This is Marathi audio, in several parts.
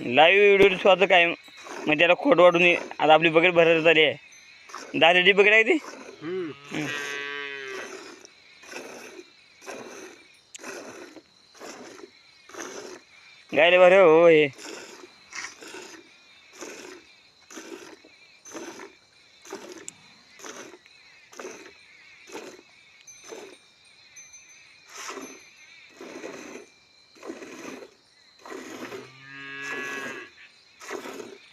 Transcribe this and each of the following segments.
लाईव्ह व्हिडिओ स्वतः काय? मग त्याला खोट वाटून ये. आता आपली बकेट भरत आली आहे. दहा बकेट आहे ती? गायले बरं हो हे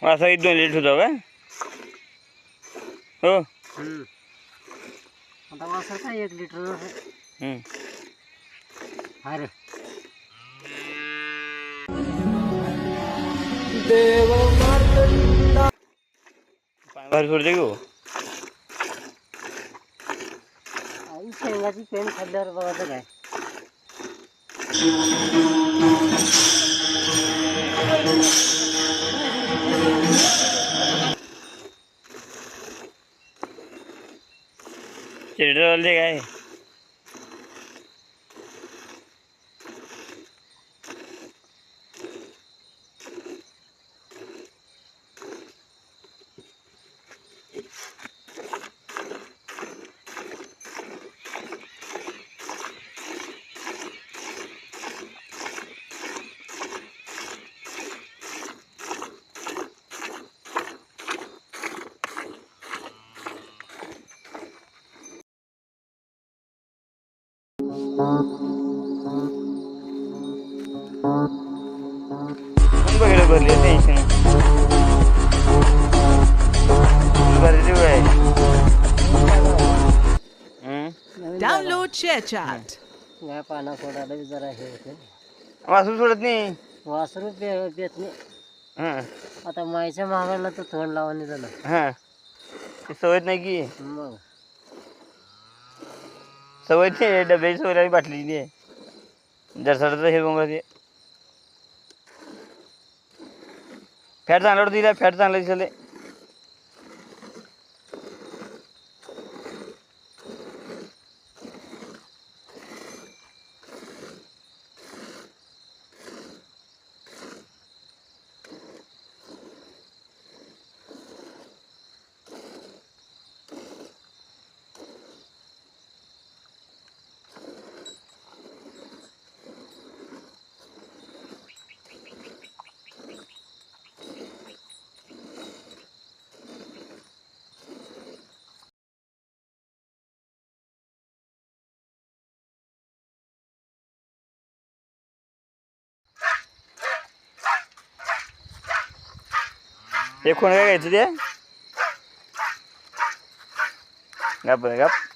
असा एक दोन लिटर होता का हो आता वासर काय एक लिटर हम्म. अरे पाणी बाहेर सोडते की हो आई शेंगाची पेन खाल्ल्यावर बघायचं काय चिरडं काय? भरली टेन्शन Download ShareChat. जागा. या पाना सोडायला बी जरा हे होते. वासरू सोडत नाही? वासरू पे पेत नाही. हां. आता मायच्या मागायला तर तोंड लावणी झालं हां. ते सवयत नाही की? मग. सवय ते डब्याची सवय लागली बाटलीची आहे जरसाचं हे बघा ते फॅट चांगला होतं तिला फॅट चांगलं दिसले हे कोण काय घ्यायचं ते? गप गप.